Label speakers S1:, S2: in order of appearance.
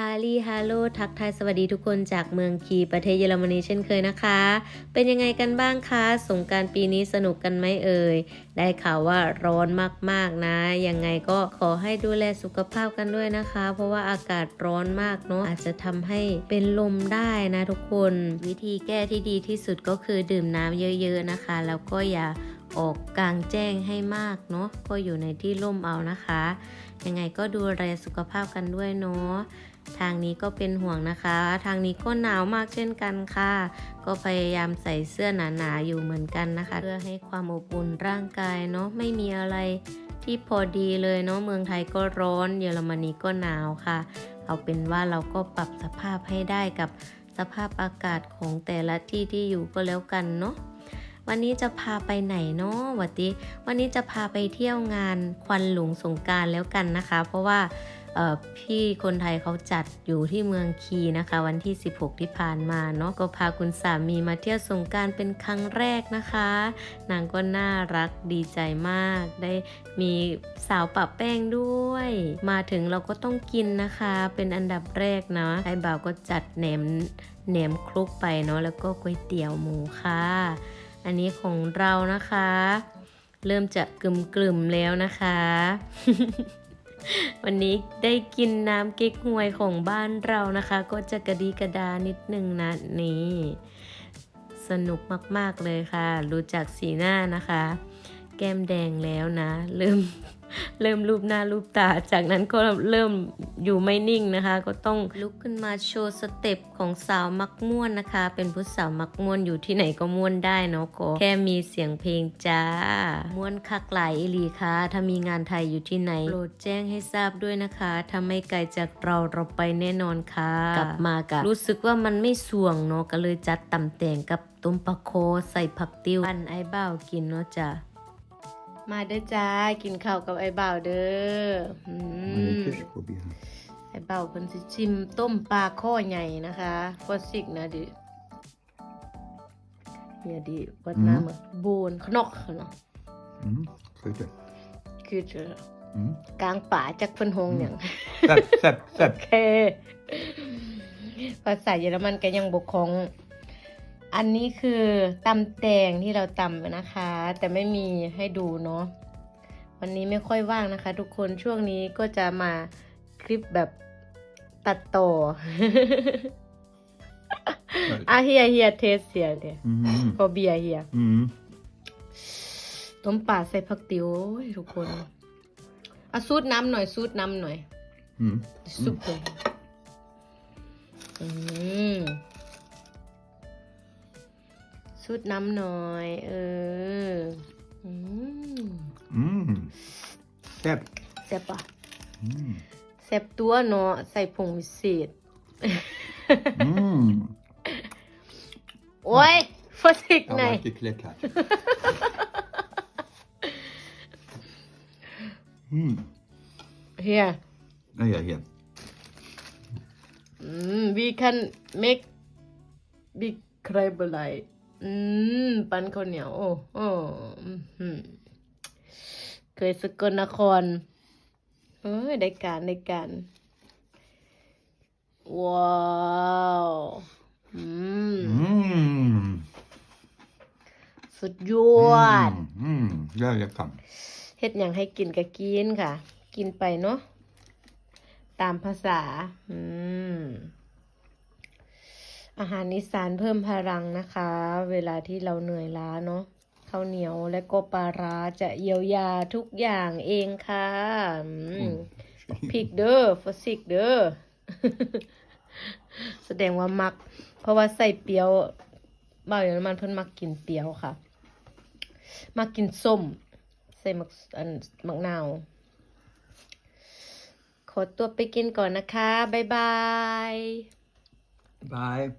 S1: ฮาลีฮาโลทักทายสวัสดีทุกคนจากเมืองคีประเทศเยอรมนีเช่นเคยนะคะ เป็นยังไงกันบ้างคะ สงกรารปีนี้สนุกกันไหมเอ่ย ได้ข่าวว่าร้อนมากๆนะ ยังไงก็ขอให้ดูแลสุขภาพกันด้วยนะคะ เพราะว่าอากาศร้อนมากเนาะอาจจะทำให้เป็นลมได้นะทุกคน วิธีแก้ที่ดีที่สุดก็คือดื่มน้ำเยอะ ๆนะคะ แล้วก็อย่าออกกลางแจ้งให้มากเนาะก็อยู่ในที่ร่มเอานะคะ ยังไงก็ดูแลสุขภาพกันด้วยเนาะ ทางนี้ก็เป็นห่วงนะคะ ทางนี้ก็หนาวมากเช่นกันค่ะ ก็พยายามใส่เสื้อหนาๆอยู่เหมือนกันนะคะ เพื่อให้ความอบอุ่นร่างกายเนาะไม่มีอะไรที่พอดีเลยเนาะเมืองไทยก็ร้อน เยอรมนีก็หนาวค่ะ เอาเป็นว่าเราก็ปรับสภาพให้ได้กับสภาพอากาศของแต่ละที่ที่อยู่ก็แล้วกันเนาะวันนี้จะพาไปไหนเนาะวัติวันนี้จะพาไปเที่ยวงานควันหลงสงการแล้วกันนะคะ เพราะว่า พี่คนไทยเขาจัดอยู่ที่เมืองคีนะคะ วันที่ 16 ที่ผ่านมาเนาะก็พาคุณสามีมาเที่ยวสงการเป็นครั้งแรกนะคะ นางก็น่ารักดีใจมาก ได้มีสาวปะแป้งด้วย มาถึงเราก็ต้องกินนะคะ เป็นอันดับแรกนะไอ้บ่าวก็จัดแหนมแหนมคลุกไปเนาะแล้วก็ก๋วยเตี๋ยวหมูค่ะ อันนี้ของเรานะคะ เริ่มจะกลึมๆแล้วนะคะ วันนี้ได้กินน้ำเก๊กฮวยของบ้านเรานะคะ ก็จะกระดีกระดานิดนึงนะนี่ สนุกมาก ๆ เลยค่ะ รู้จักสีหน้านะคะ แก้มแดงแล้วนะ ลืม เริ่มรูปหน้ารูปตา จากนั้นก็เริ่มอยู่ไม่นิ่งนะคะ ก็ต้องลุกขึ้นมาโชว์สเต็ปของสาวมักม่วนนะคะ เป็นผู้สาวมักม่วนอยู่ที่ไหนก็ม่วนได้เนาะก็แค่มีเสียงเพลงจ้า ม่วนคักหลายอีหลีค่ะ ถ้ามีงานไทยอยู่ที่ไหนโปรดแจ้งให้ทราบด้วยนะคะถ้าไม่ไกลจากเราเราไปแน่นอนค่ะ กลับมากะรู้สึกว่ามันไม่สวงเนาะก็เลยจัดตำแต่งกับต้มปลาโคใส่ผักติ้วอันไอ้เบ่ากินเนาะจ้า มาเด้อจ้ากินข้าวกับไอ้บ่าวเด้ออืม
S2: Lekker probieren.
S1: ไอ้บ่าวเพิ่นสิชิมต้มปลาข้อใหญ่นะคะฟอสิกนะดิเนี่ยดิวัดน้ำอะโบนขนอกขนอก
S2: Mm. Zeker.
S1: คือจะ
S2: Mm.
S1: กลางป่าจากเพิ่นหงอย่าง
S2: Zet, zet,
S1: โอ
S2: zet.
S1: เค ภาษาเยอรมันก็ยังบกคง อันนี้คือตำแตงที่เราตำไปนะคะ แต่ไม่มีให้ดูเนาะวันนี้ไม่ค่อยว่างนะคะ ทุกคนช่วงนี้ก็จะมาคลิปแบบตัดต่ออะเฮียเฮียเทสเฮียเดีย
S2: Mm.
S1: พอเบียร์เฮีย
S2: Mm.
S1: ต้มป่าใส่ผักติ๋วโอ้ยทุกคนอะซูดน้ำหน่อยซูดน้ำหน่อย
S2: Mm.
S1: ซุปเลยอืม สูดน้ำหน่อย เออ อืม
S2: Mm. Zet.
S1: แซ่บปะ
S2: Mm.
S1: แซ่บตัวเนาะใส่ผงวิเศษ
S2: Mm.
S1: โอ้ยฟอสิก
S2: Nou
S1: ไหน
S2: maak je klettert. Mm.
S1: เฮีย
S2: Nou ja, hier.
S1: อืม we can make big crab อะไร อืม ปันข้าวเหนียว โอ้โอ้เคยสกลนครเฮ้ยได้การได้การ ว้าวอืมสุดยอด
S2: Mm. Mm. Ja, lekker.
S1: เฮ็ดอย่างให้กินก็กินค่ะ กินไปเนาะตามภาษา อืม อาหารอีสานเพิ่มพลังนะคะ เวลาที่เราเหนื่อยล้าเนาะข้าวเหนียวและก็ปลาร้าจะเยียวยาทุกอย่างเองค่ะอืมพริกเด้อฟอสิกเด้อแสดงว่ามัก เพราะว่าใส่เปรี้ยวบ่าวอย่างมันเพิ่นมักกินเปรี้ยวค่ะ มักกินส้ม ใส่มักอันมักนาว ขอตัวไปกินก่อนนะคะ บ๊ายบาย
S2: Bye.